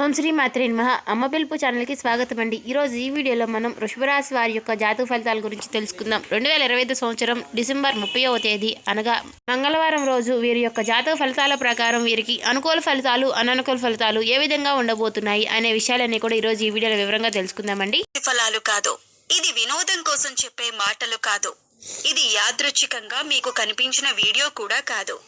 ఓం శ్రీ మాత్రే మహా అమ్మ పిలుపు ఛానల్కి స్వాగతం అండి. ఈరోజు ఈ వీడియోలో మనం వృషభరాశి వారి యొక్క జాతక ఫలితాల గురించి తెలుసుకుందాం. రెండు వేల ఇరవై ఐదు సంవత్సరం డిసెంబర్ ముప్పైవ తేదీ అనగా మంగళవారం రోజు వీరి యొక్క జాతక ఫలితాల ప్రకారం వీరికి అనుకూల ఫలితాలు అననుకూల ఫలితాలు ఏ విధంగా ఉండబోతున్నాయి అనే విషయాలన్నీ కూడా ఈరోజు ఈ వీడియోలో వివరంగా తెలుసుకుందామండి ఫలాలు కాదు. ఇది వినోదం కోసం చెప్పే మాటలు కాదు. ఇది యాదృచ్ఛికంగా మీకు కనిపించిన వీడియో కూడా కాదు.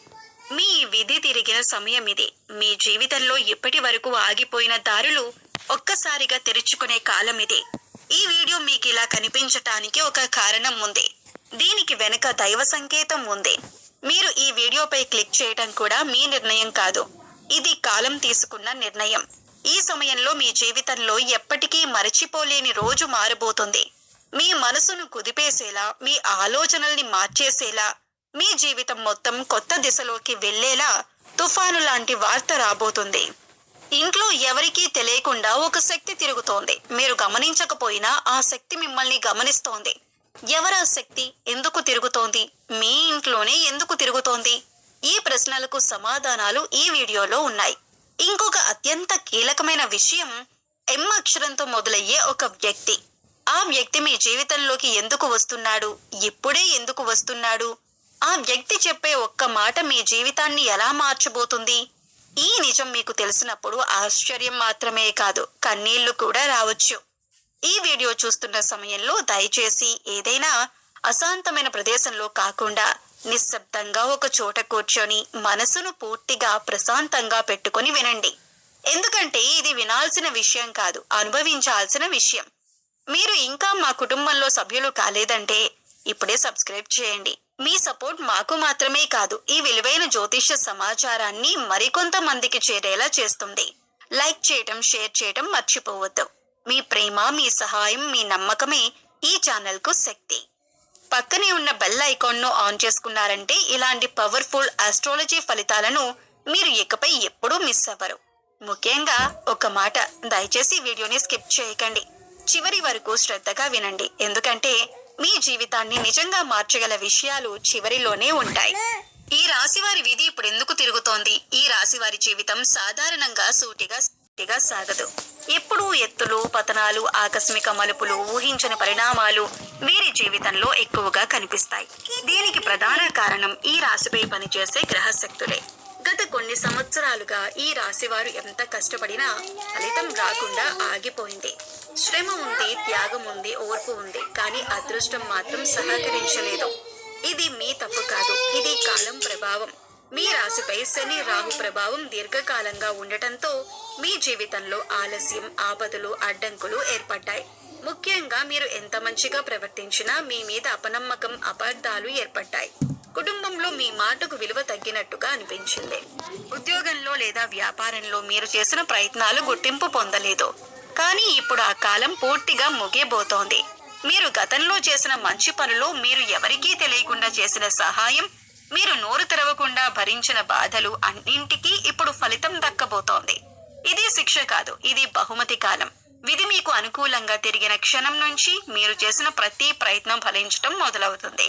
మీ విధి తిరిగిన సమయం ఇది. మీ జీవితంలో ఇప్పటి వరకు ఆగిపోయిన దారులు ఒక్కసారిగా తెరుచుకునే కాలం ఇది. ఈ వీడియో మీకు ఇలా కనిపించటానికి ఒక కారణం ఉంది. దీనికి వెనుక దైవ సంకేతం ఉంది. మీరు ఈ వీడియోపై క్లిక్ చేయటం కూడా మీ నిర్ణయం కాదు. ఇది కాలం తీసుకున్న నిర్ణయం. ఈ సమయంలో మీ జీవితంలో ఎప్పటికీ మరచిపోలేని రోజు మారబోతుంది. మీ మనసును కుదిపేసేలా మీ ఆలోచనల్ని మార్చేసేలా మీ జీవితం మొత్తం కొత్త దిశలోకి వెళ్ళేలా తుఫాను లాంటి వార్త రాబోతుంది. ఇంట్లో ఎవరికీ తెలియకుండా ఒక శక్తి తిరుగుతోంది. మీరు గమనించకపోయినా ఆ శక్తి మిమ్మల్ని గమనిస్తోంది. ఎవరా శక్తి? ఎందుకు తిరుగుతోంది? మీ ఇంట్లోనే ఎందుకు తిరుగుతోంది? ఈ ప్రశ్నలకు సమాధానాలు ఈ వీడియోలో ఉన్నాయి. ఇంకొక అత్యంత కీలకమైన విషయం ఎం అక్షరంతో మొదలయ్యే ఒక వ్యక్తి. ఆ వ్యక్తి మీ జీవితంలోకి ఎందుకు వస్తున్నాడు? ఇప్పుడే ఎందుకు వస్తున్నాడు? ఆ వ్యక్తి చెప్పే ఒక్క మాట మీ జీవితాన్ని ఎలా మార్చబోతుంది? ఈ నిజం మీకు తెలిసినప్పుడు ఆశ్చర్యం మాత్రమే కాదు కన్నీళ్ళు కూడా రావచ్చు. ఈ వీడియో చూస్తున్న సమయంలో దయచేసి ఏదైనా అశాంతమైన ప్రదేశంలో కాకుండా నిశ్శబ్దంగా ఒక చోట కూర్చొని మనసును పూర్తిగా ప్రశాంతంగా పెట్టుకొని వినండి. ఎందుకంటే ఇది వినాల్సిన విషయం కాదు అనుభవించాల్సిన విషయం. మీరు ఇంకా మా కుటుంబంలో సభ్యులు కాలేదంటే ఇప్పుడే సబ్స్క్రైబ్ చేయండి. మీ సపోర్ట్ మాకు మాత్రమే కాదు ఈ విలువైన జ్యోతిష్య సమాచారాన్ని మరికొంతమందికి చేరేలా చేస్తుంది. లైక్ చేయటం షేర్ చేయటం మర్చిపోవద్దు. మీ ప్రేమ మీ సహాయం మీ నమ్మకమే ఈ ఛానల్కు శక్తి. పక్కనే ఉన్న బెల్ ఐకాన్ను ఆన్ చేసుకున్నారంటే ఇలాంటి పవర్ఫుల్ ఆస్ట్రాలజీ ఫలితాలను మీరు ఇకపై ఎప్పుడూ మిస్ అవ్వరు. ముఖ్యంగా ఒక మాట దయచేసి వీడియోని స్కిప్ చేయకండి. చివరి వరకు శ్రద్ధగా వినండి. ఎందుకంటే మీ జీవితాన్ని నిజంగా మార్చగల విషయాలు చివరిలోనే ఉంటాయి. ఈ రాశి వారి విధి ఇప్పుడు ఎందుకు తిరుగుతోంది? ఈ రాశివారి జీవితం సాధారణంగా సూటిగా సూటిగా సాగదు. ఎప్పుడూ ఎత్తులు పతనాలు ఆకస్మిక మలుపులు ఊహించని పరిణామాలు వీరి జీవితంలో ఎక్కువగా కనిపిస్తాయి. దీనికి ప్రధాన కారణం ఈ రాశిపై పనిచేసే గ్రహశక్తులే. కొన్ని సంవత్సరాలుగా ఈ రాశి వారు ఎంత కష్టపడినా ఫలితం రాకుండా ఆగిపోయింది. శ్రమ ఉంది త్యాగం ఉంది ఓర్పు ఉంది కానీ అదృష్టం మాత్రం సహకరించలేదు. ఇది మీ తప్పు కాదు ఇది కాలం ప్రభావం. మీ రాశిపై శని రాహు ప్రభావం దీర్ఘకాలంగా ఉండటంతో మీ జీవితంలో ఆలస్యం ఆపదలు అడ్డంకులు ఏర్పడ్డాయి. ముఖ్యంగా మీరు ఎంత మంచిగా ప్రవర్తించినా మీ మీద అపనమ్మకం అపార్థాలు ఏర్పడ్డాయి. కుటుంబంలో మీ మాటకు విలువ తగ్గినట్టుగా అనిపించింది. ఉద్యోగంలో లేదా వ్యాపారంలో మీరు చేసిన ప్రయత్నాలు గుర్తింపు పొందలేదు. కానీ ఇప్పుడు ఆ కాలం పూర్తిగా ముగియబోతోంది. మీరు గతంలో చేసిన మంచి పనులు మీరు ఎవరికీ తెలియకుండా చేసిన సహాయం మీరు నోరు తెరవకుండా భరించిన బాధలు అన్నింటికీ ఇప్పుడు ఫలితం దక్కబోతోంది. ఇది శిక్ష కాదు ఇది బహుమతి కాలం. విధి మీకు అనుకూలంగా తిరిగిన క్షణం నుంచి మీరు చేసిన ప్రతి ప్రయత్నం ఫలించటం మొదలవుతుంది.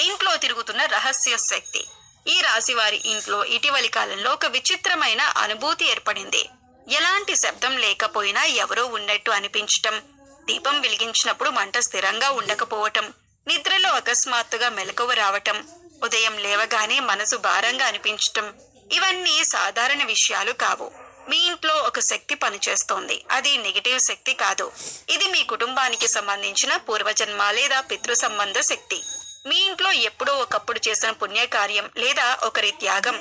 ఇంట్లో తిరుగుతున్న రహస్య శక్తి. ఈ రాశి వారి ఇంట్లో ఇటీవలి కాలంలో ఒక విచిత్రమైన అనుభూతి ఏర్పడింది. ఎలాంటి శబ్దం లేకపోయినా ఎవరో ఉన్నట్టు అనిపించటం దీపం వెలిగించినప్పుడు మంట స్థిరంగా ఉండకపోవటం నిద్రలో అకస్మాత్తుగా మెలకువ రావటం ఉదయం లేవగానే మనసు భారంగా అనిపించటం ఇవన్నీ సాధారణ విషయాలు కావు. మీ ఇంట్లో ఒక శక్తి పనిచేస్తోంది. అది నెగిటివ్ శక్తి కాదు. ఇది మీ కుటుంబానికి సంబంధించిన పూర్వజన్మ లేదా పితృ సంబంధ శక్తి. మీ ఇంట్లో ఎప్పుడో ఒకప్పుడు చేసిన పుణ్యకార్యం లేదా ఒకరి త్యాగం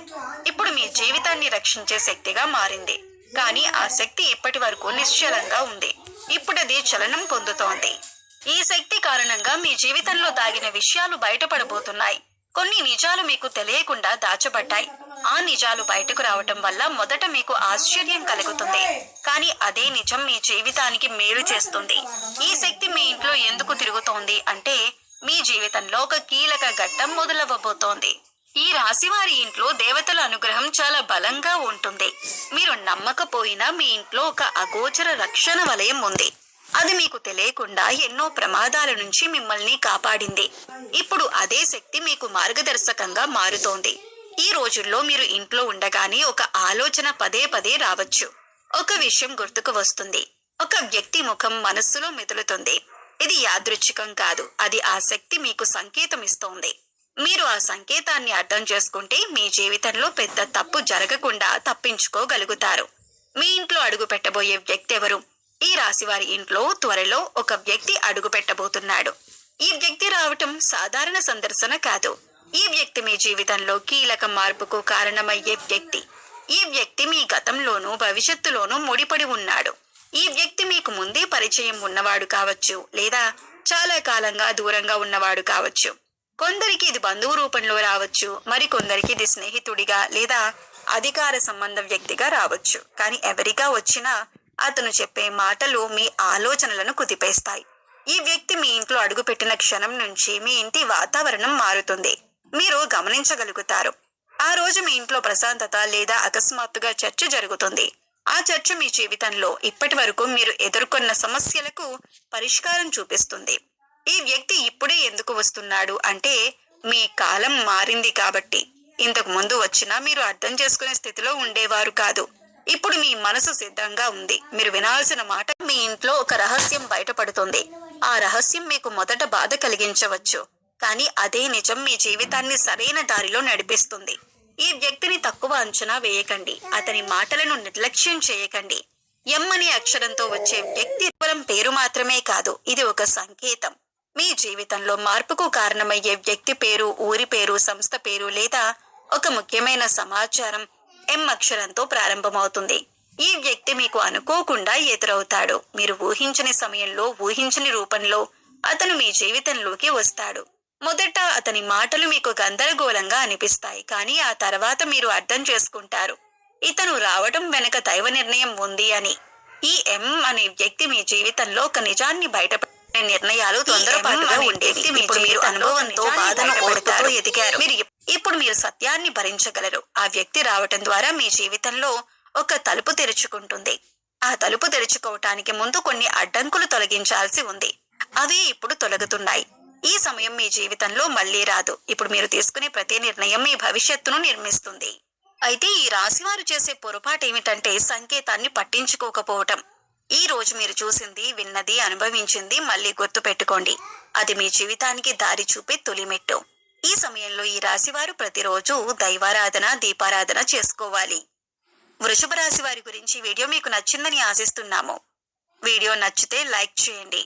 ఇప్పుడు మీ జీవితాన్ని రక్షించే శక్తిగా మారింది. కానీ ఆ శక్తి ఇప్పటి వరకు నిశ్చలంగా ఉంది. ఇప్పుడు అది చలనం పొందుతోంది. ఈ శక్తి కారణంగా మీ జీవితంలో దాగిన విషయాలు బయటపడబోతున్నాయి. కొన్ని నిజాలు మీకు తెలియకుండా దాచబడ్డాయి. ఆ నిజాలు బయటకు రావటం వల్ల మొదట మీకు ఆశ్చర్యం కలుగుతుంది. కానీ అదే నిజం మీ జీవితానికి మేలు చేస్తుంది. ఈ శక్తి మీ ఇంట్లో ఎందుకు తిరుగుతోంది అంటే మీ జీవితంలో ఒక కీలక ఘట్టం మొదలవ్వబోతోంది. ఈ రాశివారి ఇంట్లో దేవతల అనుగ్రహం చాలా బలంగా ఉంటుంది. మీరు నమ్మకపోయినా మీ ఇంట్లో ఒక అగోచర రక్షణ వలయం ఉంది. అది మీకు తెలియకుండా ఎన్నో ప్రమాదాల నుంచి మిమ్మల్ని కాపాడింది. ఇప్పుడు అదే శక్తి మీకు మార్గదర్శకంగా మారుతోంది. ఈ రోజుల్లో మీరు ఇంట్లో ఉండగానే ఒక ఆలోచన పదే పదే రావచ్చు. ఒక విషయం గుర్తుకు వస్తుంది. ఒక వ్యక్తి ముఖం మనస్సులో మెదులుతుంది. ఇది యాదృచ్ఛికం కాదు. అది ఆ శక్తి మీకు సంకేతం ఇస్తోంది. మీరు ఆ సంకేతాన్ని అర్థం చేసుకుంటే మీ జీవితంలో పెద్ద తప్పు జరగకుండా తప్పించుకోగలుగుతారు. మీ ఇంట్లో అడుగు పెట్టబోయే వ్యక్తి ఎవరు? ఈ రాశివారి ఇంట్లో త్వరలో ఒక వ్యక్తి అడుగు పెట్టబోతున్నాడు ఈ వ్యక్తి రావటం సాధారణ సందర్శన కాదు. ఈ వ్యక్తి మీ జీవితంలో కీలక మార్పుకు కారణమయ్యే వ్యక్తి. ఈ వ్యక్తి మీ గతంలోనూ భవిష్యత్తులోనూ ముడిపడి ఉన్నాడు. ఈ వ్యక్తి మీకు ముందే పరిచయం ఉన్నవాడు కావచ్చు లేదా చాలా కాలంగా దూరంగా ఉన్నవాడు కావచ్చు. కొందరికి ఇది బంధువు రూపంలో రావచ్చు మరి కొందరికి ఇది స్నేహితుడిగా లేదా అధికార సంబంధ వ్యక్తిగా రావచ్చు. కానీ ఎవరిగా వచ్చినా అతను చెప్పే మాటలు మీ ఆలోచనలను కుదిపేస్తాయి. ఈ వ్యక్తి మీ ఇంట్లో అడుగుపెట్టిన క్షణం నుంచి మీ ఇంటి వాతావరణం మారుతుంది. మీరు గమనించగలుగుతారు. ఆ రోజు మీ ఇంట్లో ప్రశాంతత లేదా అకస్మాత్తుగా చర్చ జరుగుతుంది. ఆ చర్చ మీ జీవితంలో ఇప్పటి వరకు మీరు ఎదుర్కొన్న సమస్యలకు పరిష్కారం చూపిస్తుంది. ఈ వ్యక్తి ఇప్పుడే ఎందుకు వస్తున్నాడు అంటే మీ కాలం మారింది కాబట్టి. ఇంతకు ముందు వచ్చినా మీరు అర్థం చేసుకునే స్థితిలో ఉండేవారు కాదు. ఇప్పుడు మీ మనసు సిద్ధంగా ఉంది. మీరు వినాల్సిన మాట మీ ఇంట్లో ఒక రహస్యం బయటపడుతుంది. ఆ రహస్యం మీకు మొదట బాధ కలిగించవచ్చు. కానీ అదే నిజం మీ జీవితాన్ని సరైన దారిలో నడిపిస్తుంది. ఈ వ్యక్తిని తక్కువ అంచనా వేయకండి. అతని మాటలను నిర్లక్ష్యం చేయకండి. ఎం అనే అక్షరంతో వచ్చే వ్యక్తి కేవలం పేరు మాత్రమే కాదు ఇది ఒక సంకేతం. మీ జీవితంలో మార్పుకు కారణమయ్యే వ్యక్తి పేరు ఊరి పేరు సంస్థ పేరు లేదా ఒక ముఖ్యమైన సమాచారం ఎం అక్షరంతో ప్రారంభమవుతుంది. ఈ వ్యక్తి మీకు అనుకోకుండా ఎదురవుతాడు. మీరు ఊహించని సమయంలో ఊహించని రూపంలో అతను మీ జీవితంలోకి వస్తాడు. మొదట అతని మాటలు మీకు గందరగోళంగా అనిపిస్తాయి కానీ ఆ తర్వాత మీరు అర్థం చేసుకుంటారు. ఇతను రావడం వెనక దైవ నిర్ణయం ఉంది అని. ఈ ఎం అనే వ్యక్తి మీ జీవితంలో ఒక నిజాన్ని బయటపడే నిర్ణయాలు తొందరపాటుగా ఉండేవి. ఇప్పుడు మీరు అనుభవంతో బాధను ఓడుతూ ఎదిగారు. మీరు ఇప్- ఇప్పుడు మీరు సత్యాన్ని భరించగలరు. ఆ వ్యక్తి రావటం ద్వారా మీ జీవితంలో ఒక తలుపు తెరుచుకుంటుంది. ఆ తలుపు తెరుచుకోవటానికి ముందు కొన్ని అడ్డంకులు తొలగించాల్సి ఉంది. అవి ఇప్పుడు తొలగుతున్నాయి. ఈ సమయం మీ జీవితంలో మళ్ళీ రాదు. ఇప్పుడు మీరు తీసుకునే ప్రతి నిర్ణయం మీ భవిష్యత్తును నిర్మిస్తుంది. అయితే ఈ రాశివారు చేసే పొరపాటు ఏమిటంటే సంకేతాన్ని పట్టించుకోకపోవటం. ఈ రోజు మీరు చూసింది విన్నది అనుభవించింది మళ్ళీ గుర్తు పెట్టుకోండి. అది మీ జీవితానికి దారి చూపే తొలిమెట్టు. ఈ సమయంలో ఈ రాశివారు ప్రతిరోజు దైవారాధన దీపారాధన చేసుకోవాలి. వృషభ రాశి వారి గురించి వీడియో మీకు నచ్చిందని ఆశిస్తున్నాము. వీడియో నచ్చితే లైక్ చేయండి.